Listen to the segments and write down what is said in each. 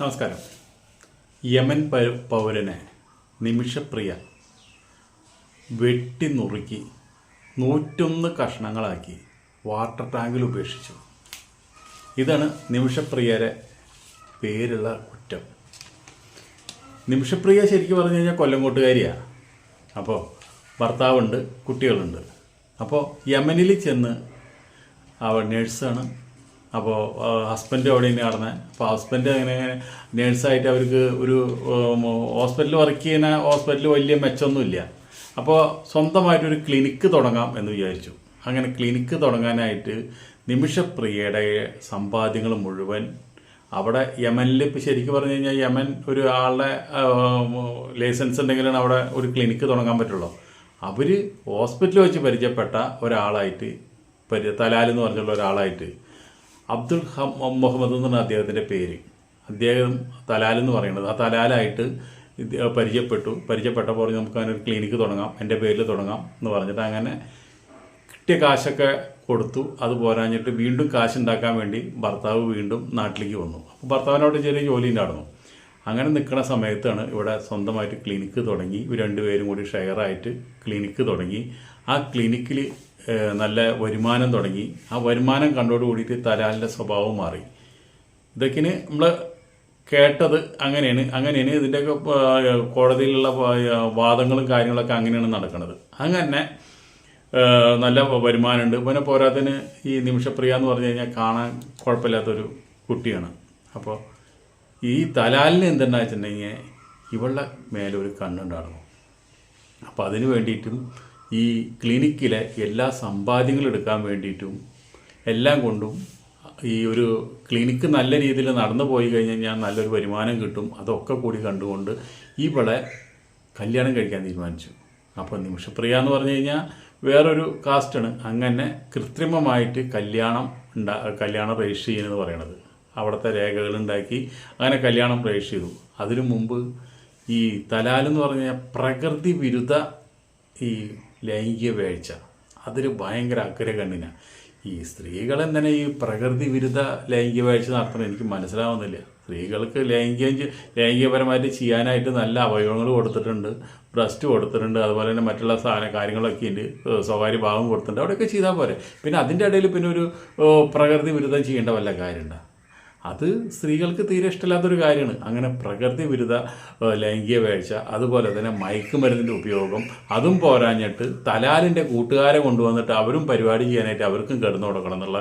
നമസ്കാരം. യമൻ പൗരനെ നിമിഷപ്രിയ വെട്ടി നുറുക്കി നൂറ്റൊന്ന് കഷ്ണങ്ങളാക്കി വാട്ടർ ടാങ്കിൽ ഉപേക്ഷിച്ചു. ഇതാണ് നിമിഷപ്രിയരെ പേരുള്ള കുറ്റം. നിമിഷപ്രിയ ശരിക്കും പറഞ്ഞു കഴിഞ്ഞാൽ കൊല്ലംകോട്ടുകാരിയാണ് അപ്പോൾ ഭർത്താവുണ്ട് കുട്ടികളുണ്ട്. അപ്പോൾ യമനിൽ ചെന്ന് അവൾ നേഴ്സാണ് അപ്പോൾ ഹസ്ബൻഡ് അവിടെ തന്നെ നടന്നത് അപ്പോൾ ഹസ്ബൻഡ് അങ്ങനെ നേഴ്സായിട്ട് അവർക്ക് ഒരു ഹോസ്പിറ്റലിൽ വർക്ക് ചെയ്യുന്ന ഹോസ്പിറ്റലിൽ വലിയ മെച്ചമൊന്നുമില്ല. അപ്പോൾ സ്വന്തമായിട്ടൊരു ക്ലിനിക്ക് തുടങ്ങാം എന്ന് വിചാരിച്ചു. അങ്ങനെ ക്ലിനിക്ക് തുടങ്ങാനായിട്ട് നിമിഷപ്രിയയുടെ സമ്പാദ്യങ്ങൾ മുഴുവൻ അവിടെ യമനിൽ ഇപ്പോൾ ശരിക്കും പറഞ്ഞു കഴിഞ്ഞാൽ യമൻ ഒരു ആളുടെ ലൈസൻസ് ഉണ്ടെങ്കിലാണ് അവിടെ ഒരു ക്ലിനിക്ക് തുടങ്ങാൻ പറ്റുള്ളൂ. അവർ ഹോസ്പിറ്റലിൽ വെച്ച് പരിചയപ്പെട്ട ഒരാളായിട്ട് പരി തലാൽ എന്ന് പറഞ്ഞുള്ള ഒരാളായിട്ട് അബ്ദുൽ ഹം മുഹമ്മദ് എന്നാണ് അദ്ദേഹത്തിന്റെ പേര്. അദ്ദേഹം തലാൽ എന്ന് പറയുന്നത്. ആ തലാലായിട്ട് പരിചയപ്പെട്ടു. പരിചയപ്പെട്ടപ്പോൾ നമുക്ക് അങ്ങനെ ഒരു ക്ലിനിക്ക് തുടങ്ങാം. എന്റെ പേരിൽ തുടങ്ങാം എന്ന് പറഞ്ഞിട്ട് അങ്ങനെ കിട്ടിയ കാശൊക്കെ കൊടുത്തു. അത് പോരാഞ്ഞിട്ട് വീണ്ടും കാശുണ്ടാക്കാൻ വേണ്ടി ഭർത്താവ് വീണ്ടും നാട്ടിലേക്ക് വന്നു. അപ്പോൾ ഭർത്താവിനോട് ചെറിയ ജോലി ഉണ്ടായിരുന്നു. അങ്ങനെ നിൽക്കുന്ന സമയത്താണ് ഇവിടെ സ്വന്തമായിട്ട് ക്ലിനിക്ക് തുടങ്ങി. ഇവർ രണ്ടുപേരും കൂടി ഷെയറായിട്ട് ക്ലിനിക്ക് തുടങ്ങി. ആ ക്ലിനിക്കിൽ നല്ല വരുമാനം തുടങ്ങി. ആ വരുമാനം കണ്ടോട് കൂടിയിട്ട് തലാലിന്റെ സ്വഭാവം മാറി. ഇതൊക്കെ നമ്മൾ കേട്ടത്. അങ്ങനെയാണ്. അങ്ങനെയാണ് ഇതിന്റെയൊക്കെ കോടതിയിലുള്ള വാദങ്ങളും കാര്യങ്ങളൊക്കെ അങ്ങനെയാണ് നടക്കുന്നത് അങ്ങനെ നല്ല വരുമാനമുണ്ട്. പിന്നെ പോരാത്തതിന് ഈ നിമിഷപ്രിയ എന്ന് പറഞ്ഞു കഴിഞ്ഞാൽ കാണാൻ കുഴപ്പമില്ലാത്തൊരു കുട്ടിയാണ്. അപ്പോൾ ഈ തലാലിന് എന്തെന്നാ വെച്ചിട്ടുണ്ടെങ്കിൽ ഇവളുടെ മേലെ ഒരു കണ്ണുണ്ടായിരുന്നു. അപ്പോൾ അതിന് വേണ്ടിയിട്ടും ഈ ക്ലിനിക്കിലെ എല്ലാ സമ്പാദ്യങ്ങളും എടുക്കാൻ വേണ്ടിയിട്ടും എല്ലാം കൊണ്ടും ഈ ഒരു ക്ലിനിക്ക് നല്ല രീതിയിൽ നടന്നു പോയി കഴിഞ്ഞാൽ ഞാൻ നല്ലൊരു വരുമാനം കിട്ടും. അതൊക്കെ കൂടി കണ്ടുകൊണ്ട് ഇവളെ കല്യാണം കഴിക്കാൻ തീരുമാനിച്ചു. അപ്പോൾ നിമിഷപ്രിയ എന്ന് പറഞ്ഞു കഴിഞ്ഞാൽ വേറൊരു കാസ്റ്റാണ്. അങ്ങനെ കൃത്രിമമായിട്ട് കല്യാണം ഉണ്ടാ കല്യാണം രജിസ്റ്റർ ചെയ്യുന്നത് പറയണത്. അവിടുത്തെ രേഖകളുണ്ടാക്കി അങ്ങനെ കല്യാണം രജിസ്റ്റർ ചെയ്തു. അതിനു മുമ്പ് ഈ തലാൽ എന്ന് പ്രകൃതി വിരുദ്ധ ഈ ലൈംഗിക വേഴ്ച. അതൊരു ഭയങ്കര അഗ്രകണ്ണിനാണ് ഈ സ്ത്രീകൾ എന്തിനാ ഈ പ്രകൃതി വിരുദ്ധ ലൈംഗിക വേഴ്ച നടത്തണം എനിക്ക് മനസ്സിലാവുന്നില്ല. സ്ത്രീകൾക്ക് ലൈംഗികം ലൈംഗികപരമായിട്ട് ചെയ്യാനായിട്ട് നല്ല അവയവങ്ങൾ കൊടുത്തിട്ടുണ്ട്. ബ്രസ്റ്റ് കൊടുത്തിട്ടുണ്ട്. അതുപോലെ തന്നെ മറ്റുള്ള സാധന കാര്യങ്ങളൊക്കെ ഉണ്ട്. സ്വകാര്യ ഭാഗം കൊടുത്തിട്ടുണ്ട്. അവിടെയൊക്കെ ചെയ്താൽ പോരെ. പിന്നെ അതിന്റെ ഇടയിൽ പിന്നെ ഒരു പ്രകൃതി വിരുദ്ധം ചെയ്യേണ്ട വല്ല കാര്യമുണ്ടോ? അത് സ്ത്രീകൾക്ക് തീരെ ഇഷ്ടമില്ലാത്തൊരു കാര്യമാണ്. അങ്ങനെ പ്രകൃതി വിരുദ്ധ ലൈംഗിക വേഴ്ച അതുപോലെ തന്നെ മയക്കുമരുന്നിന്റെ ഉപയോഗം അതും പോരാഞ്ഞിട്ട് തലാലിന്റെ കൂട്ടുകാരെ കൊണ്ടുവന്നിട്ട് അവരും പരിപാടി ചെയ്യാനായിട്ട് അവർക്കും കിടന്നു കൊടുക്കണം എന്നുള്ള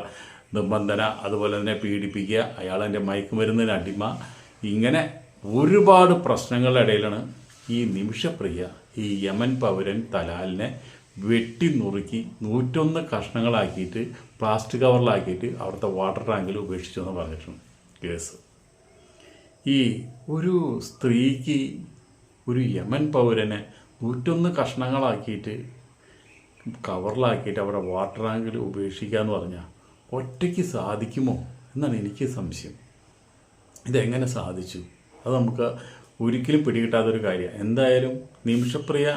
നിബന്ധന അതുപോലെ തന്നെ പീഡിപ്പിക്കുക അയാളെന്റെ മയക്കുമരുന്നിന് അടിമ. ഇങ്ങനെ ഒരുപാട് പ്രശ്നങ്ങളുടെ ഇടയിലാണ് ഈ നിമിഷപ്രിയ ഈ യമൻ പൗരൻ തലാലിനെ വെട്ടി നുറുക്കി നൂറ്റൊന്ന് കഷ്ണങ്ങളാക്കിയിട്ട് പ്ലാസ്റ്റിക് കവറിലാക്കിയിട്ട് അവിടുത്തെ വാട്ടർ ടാങ്കിൽ ഉപേക്ഷിച്ചു എന്ന് പറഞ്ഞിട്ടുണ്ട്. കേസ്. ഈ ഒരു സ്ത്രീക്ക് ഒരു യമൻ പൗരനെ നൂറ്റൊന്ന് കഷ്ണങ്ങളാക്കിയിട്ട് കവറിലാക്കിയിട്ട് അവിടെ വാട്ടർ ടാങ്കിൽ ഉപേക്ഷിക്കുക എന്ന് പറഞ്ഞാൽ ഒറ്റയ്ക്ക് സാധിക്കുമോ എന്നാണ് എനിക്ക് സംശയം. ഇതെങ്ങനെ സാധിച്ചു? അത് നമുക്ക് ഒരിക്കലും പിടികിട്ടാത്തൊരു കാര്യമാണ് എന്തായാലും നിമിഷപ്രിയ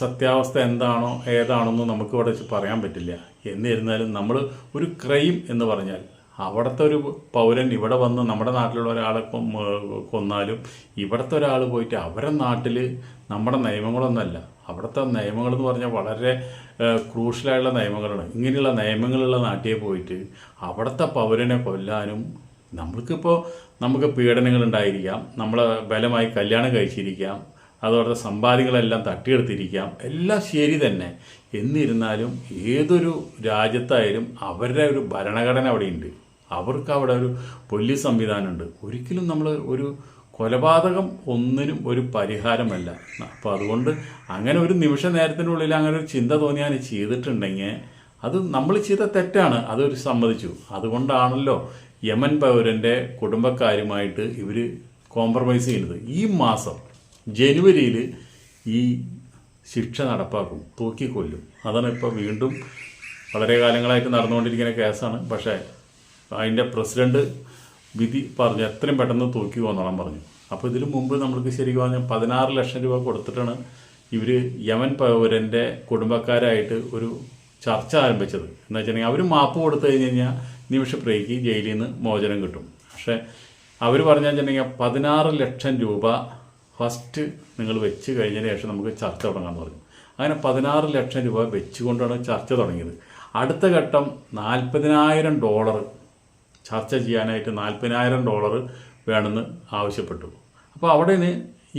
സത്യാവസ്ഥ എന്താണോ ഏതാണെന്നോ നമുക്ക് നമുക്കിവിടെ പറയാൻ പറ്റില്ല. എന്നിരുന്നാലും നമ്മൾ ഒരു ക്രൈം എന്ന് പറഞ്ഞാൽ അവിടുത്തെ ഒരു പൗരൻ ഇവിടെ വന്ന് നമ്മുടെ നാട്ടിലുള്ള ഒരാളെ കൊന്നാലും ഇവിടുത്തെ ഒരാൾ പോയിട്ട് അവരുടെ നാട്ടിൽ നമ്മുടെ നിയമങ്ങളൊന്നല്ല. അവിടുത്തെ നിയമങ്ങൾ എന്ന് പറഞ്ഞാൽ വളരെ ക്രൂഷ്യലായുള്ള നിയമങ്ങളാണ്. ഇങ്ങനെയുള്ള നിയമങ്ങളുള്ള നാട്ടിൽ പോയിട്ട് അവിടുത്തെ പൗരനെ കൊല്ലാനും നമ്മൾക്കിപ്പോൾ നമുക്ക് പീഡനങ്ങൾ ഉണ്ടായിരിക്കാം നമ്മളെ ബലമായി കല്യാണം കഴിച്ചിരിക്കാം. അതോടെ സമ്പാദികളെല്ലാം തട്ടിയെടുത്തിരിക്കാം. എല്ലാം ശരി തന്നെ. എന്നിരുന്നാലും ഏതൊരു രാജ്യത്തായാലും അവരുടെ ഒരു ഭരണഘടന അവിടെയുണ്ട്. അവർക്ക് അവിടെ ഒരു പോലീസ് സംവിധാനമുണ്ട്. ഒരിക്കലും നമ്മൾ ഒരു കൊലപാതകം ഒന്നിനും ഒരു പരിഹാരമല്ല. അപ്പോൾ അതുകൊണ്ട് അങ്ങനെ ഒരു നിമിഷ നേരത്തിനുള്ളിൽ അങ്ങനെ ഒരു ചിന്ത തോന്നിയാൽ ചെയ്തിട്ടുണ്ടെങ്കിൽ അത് നമ്മൾ ചെയ്ത തെറ്റാണ്. അതൊരു സമ്മതിച്ചു. അതുകൊണ്ടാണല്ലോ യമൻ പൗരന്റെ കുടുംബക്കാരുമായിട്ട് ഇവർ കോംപ്രമൈസ് ചെയ്യുന്നത്. ഈ മാസം ജനുവരിയിൽ ഈ ശിക്ഷ നടപ്പാക്കും. തൂക്കിക്കൊല്ലും. അതാണ് ഇപ്പോൾ വീണ്ടും വളരെ കാലങ്ങളായിട്ട് നടന്നുകൊണ്ടിരിക്കുന്ന കേസാണ്. പക്ഷേ അതിന്റെ പ്രസിഡന്റ് വിധി പറഞ്ഞു എത്രയും പെട്ടെന്ന് തൂക്കി കൊന്നോളാൻ പറഞ്ഞു. അപ്പോൾ ഇതിനു മുമ്പ് നമ്മൾക്ക് ശരിക്കും പറഞ്ഞാൽ പതിനാറ് ലക്ഷം രൂപ കൊടുത്തിട്ടാണ് ഇവർ യമൻ പൗരന്റെ കുടുംബക്കാരായിട്ട് ഒരു ചർച്ച ആരംഭിച്ചത്. എന്ന് വെച്ചിട്ടുണ്ടെങ്കിൽ അവർ മാപ്പ് കൊടുത്തു കഴിഞ്ഞ് കഴിഞ്ഞാൽ നിമിഷപ്രിയക്ക് ജയിലിൽ നിന്ന് മോചനം കിട്ടും. പക്ഷേ അവർ പറഞ്ഞു വെച്ചിട്ടുണ്ടെങ്കിൽ പതിനാറ് ലക്ഷം രൂപ ഫസ്റ്റ് നിങ്ങൾ വെച്ച് കഴിഞ്ഞതിന് ശേഷം നമുക്ക് ചർച്ച തുടങ്ങാമെന്ന് പറഞ്ഞു. അങ്ങനെ പതിനാറ് ലക്ഷം രൂപ വെച്ചുകൊണ്ടാണ് ചർച്ച തുടങ്ങിയത്. അടുത്ത ഘട്ടം നാൽപ്പതിനായിരം ഡോളർ ചർച്ച ചെയ്യാനായിട്ട് നാൽപ്പതിനായിരം ഡോളർ വേണമെന്ന് ആവശ്യപ്പെട്ടു. അപ്പോൾ അവിടെ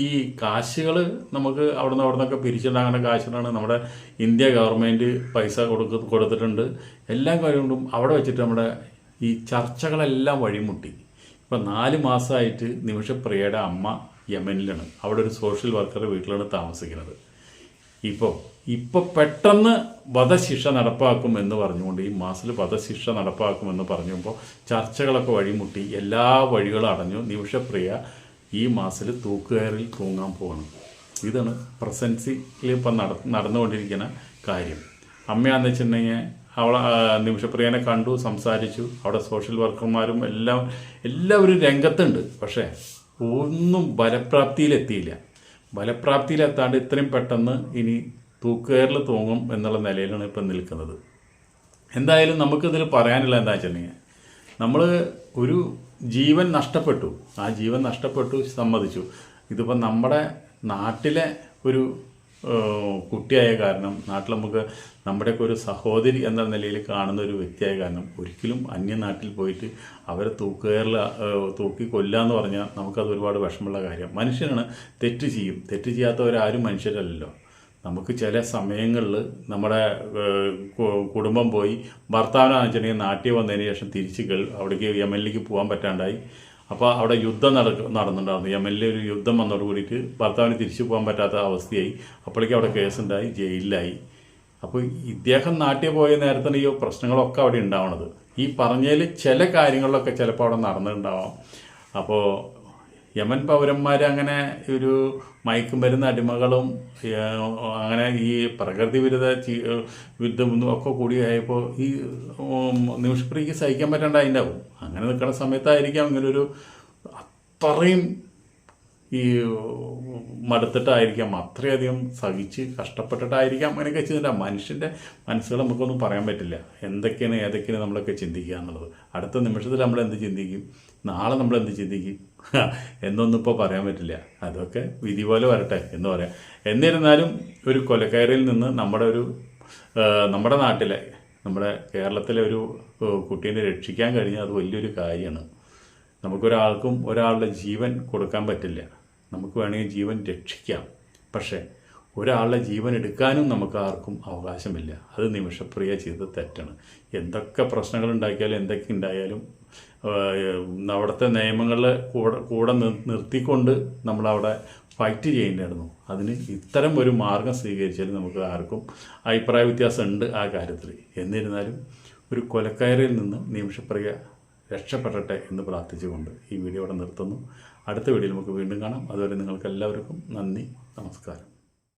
ഈ കാശുകൾ നമുക്ക് അവിടെ നിന്ന് അവിടെ നിന്നൊക്കെ പിരിച്ചുണ്ടാകുന്ന കാശുകളാണ് നമ്മുടെ ഇന്ത്യ ഗവൺമെന്റ് പൈസ കൊടുക്ക കൊടുത്തിട്ടുണ്ട്. എല്ലാ കാര്യങ്ങളും അവിടെ വെച്ചിട്ട് നമ്മുടെ ഈ ചർച്ചകളെല്ലാം വഴിമുട്ടി. ഇപ്പം നാല് മാസമായിട്ട് നിമിഷപ്രിയയുടെ അമ്മ യമനിലാണ്. അവിടെ ഒരു സോഷ്യൽ വർക്കർ വീട്ടിലാണ് താമസിക്കുന്നത്. ഇപ്പോൾ ഇപ്പോൾ പെട്ടെന്ന് വധശിക്ഷ നടപ്പാക്കും എന്ന് പറഞ്ഞുകൊണ്ട് ഈ മാസത്തിൽ വധശിക്ഷ നടപ്പാക്കുമെന്ന് പറഞ്ഞപ്പോൾ ചർച്ചകളൊക്കെ വഴിമുട്ടി എല്ലാ വഴികളും അടഞ്ഞു. നിമിഷപ്രിയ ഈ മാസത്തിൽ തൂക്കുകയറിൽ തൂങ്ങാൻ പോകണം ഇതാണ് പ്രസൻസിൽ ഇപ്പം നട നടന്നുകൊണ്ടിരിക്കുന്ന കാര്യം. അമ്മയാന്ന് വെച്ചിട്ടുണ്ടെങ്കിൽ അവളെ നിമിഷപ്രിയനെ കണ്ടു സംസാരിച്ചു. അവിടെ സോഷ്യൽ വർക്കർമാരും എല്ലാം എല്ലാവരും രംഗത്തുണ്ട്. പക്ഷേ ഒന്നും ഫലപ്രാപ്തിയിലെത്തിയില്ല. ഫലപ്രാപ്തിയിലെത്താണ്ട് ഇത്രയും പെട്ടെന്ന് ഇനി തൂക്കുകയറിൽ തൂങ്ങും എന്നുള്ള നിലയിലാണ് ഇപ്പം നിൽക്കുന്നത്. എന്തായാലും നമുക്കിതിൽ പറയാനുള്ള എന്താ വെച്ചിട്ടുണ്ടെങ്കിൽ നമ്മൾ ഒരു ജീവൻ നഷ്ടപ്പെട്ടു. ആ ജീവൻ നഷ്ടപ്പെട്ടു സമ്മതിച്ചു. ഇതിപ്പോൾ നമ്മുടെ നാട്ടിലെ ഒരു കുട്ടിയായ കാരണം നാട്ടിൽ നമുക്ക് നമ്മുടെയൊക്കെ ഒരു സഹോദരി എന്ന നിലയിൽ കാണുന്ന ഒരു വ്യക്തിയായ കാരണം ഒരിക്കലും അന്യനാട്ടിൽ പോയിട്ട് അവരെ തൂക്കുകയറിൽ തൂക്കി കൊല്ലുക എന്ന് പറഞ്ഞാൽ നമുക്കത് ഒരുപാട് വിഷമമുള്ള കാര്യം. മനുഷ്യനാണ് തെറ്റ് ചെയ്യും. തെറ്റ് ചെയ്യാത്തവരാരും മനുഷ്യരല്ലല്ലോ. നമുക്ക് ചില സമയങ്ങളിൽ നമ്മുടെ കുടുംബം പോയി ഭർത്താവിനാണെന്ന് വെച്ചിട്ടുണ്ടെങ്കിൽ നാട്ടിൽ വന്നതിന് ശേഷം തിരിച്ച് അവിടേക്ക് യമനിലേക്ക് പോകാൻ പറ്റാണ്ടായി. അപ്പോൾ അവിടെ യുദ്ധം നടക്ക നടന്നിട്ടുണ്ടായിരുന്നു. യമനിലെ ഒരു യുദ്ധം വന്നതോട് കൂടിയിട്ട് ഭർത്താവിന് തിരിച്ചു പോകാൻ പറ്റാത്ത അവസ്ഥയായി. അപ്പോഴേക്കും അവിടെ കേസുണ്ടായി ജയിലിലായി. അപ്പോൾ ഇദ്ദേഹം നാട്ടിൽ പോയ നേരത്തിന് ഈ പ്രശ്നങ്ങളൊക്കെ അവിടെ ഉണ്ടാവണത്. ഈ പറഞ്ഞതിൽ ചില കാര്യങ്ങളിലൊക്കെ ചിലപ്പോൾ അവിടെ നടന്നിട്ടുണ്ടാവാം. അപ്പോൾ യമൻ പൗരന്മാർ അങ്ങനെ ഒരു മയക്കുമരുന്ന് അടിമകളും അങ്ങനെ ഈ പ്രകൃതി വിരുദ്ധ ചി- യുദ്ധം ഒക്കെ കൂടിയായപ്പോൾ ഈ നിമിഷപ്രീക്ക് സഹിക്കാൻ പറ്റേണ്ട അതിന്റെ ആവും അങ്ങനെ നിൽക്കുന്ന സമയത്തായിരിക്കാം ഒരു അത്രയും ഈ മടുത്തിട്ടായിരിക്കാം അത്രയധികം സഹിച്ച് കഷ്ടപ്പെട്ടിട്ടായിരിക്കാം അങ്ങനെയൊക്കെ ചെയ്തിട്ടുണ്ടാവും മനുഷ്യന്റെ മനസ്സുകൾ നമുക്കൊന്നും പറയാൻ പറ്റില്ല. എന്തൊക്കെയാണ് ഏതൊക്കെയാണ് നമ്മളൊക്കെ ചിന്തിക്കുക എന്നുള്ളത്. അടുത്ത നിമിഷത്തിൽ നമ്മൾ എന്ത് ചിന്തിക്കും? നാളെ നമ്മൾ എന്ത് ചിന്തിക്കും? എന്നൊന്നും ഇപ്പോൾ പറയാൻ പറ്റില്ല. അതൊക്കെ വിധി പോലെ വരട്ടെ എന്ന് പറയാം. എന്നിരുന്നാലും ഒരു കൊലക്കയറിൽ നിന്ന് നമ്മുടെ ഒരു നമ്മുടെ നാട്ടിലെ നമ്മുടെ കേരളത്തിലെ ഒരു കുട്ടീനെ രക്ഷിക്കാൻ കഴിഞ്ഞാൽ അത് വലിയൊരു കാര്യമാണ്. നമുക്കൊരാൾക്കും ഒരാളുടെ ജീവൻ കൊടുക്കാൻ പറ്റില്ല. നമുക്ക് വേണമെങ്കിൽ ജീവൻ രക്ഷിക്കാം. പക്ഷേ ഒരാളുടെ ജീവൻ എടുക്കാനും നമുക്ക് ആർക്കും അവകാശമില്ല. അത് നിമിഷപ്രിയ ചെയ്ത് തെറ്റാണ്. എന്തൊക്കെ പ്രശ്നങ്ങൾ ഉണ്ടാക്കിയാലും എന്തൊക്കെ ഉണ്ടായാലും അവിടുത്തെ നിയമങ്ങളിൽ കൂടെ കൂടെ നിർ- നിർത്തിക്കൊണ്ട് നമ്മളവിടെ ഫൈറ്റ് ചെയ്യേണ്ടിയിരുന്നു. അതിന് ഇത്തരം ഒരു മാർഗം സ്വീകരിച്ചാൽ നമുക്ക് ആർക്കും അഭിപ്രായ വ്യത്യാസം ഉണ്ട് ആ കാര്യത്തിൽ. എന്നിരുന്നാലും ഒരു കൊലക്കയറിൽ നിന്ന് നിമിഷപ്രിയ രക്ഷപ്പെടട്ടെ എന്ന് പ്രാർത്ഥിച്ചുകൊണ്ട് ഈ വീഡിയോ ഇവിടെ നിർത്തുന്നു. അടുത്ത വീഡിയോയിൽ നമുക്ക് വീണ്ടും കാണാം. അതുവരെ നിങ്ങൾക്ക് എല്ലാവർക്കും നന്ദി നമസ്കാരം.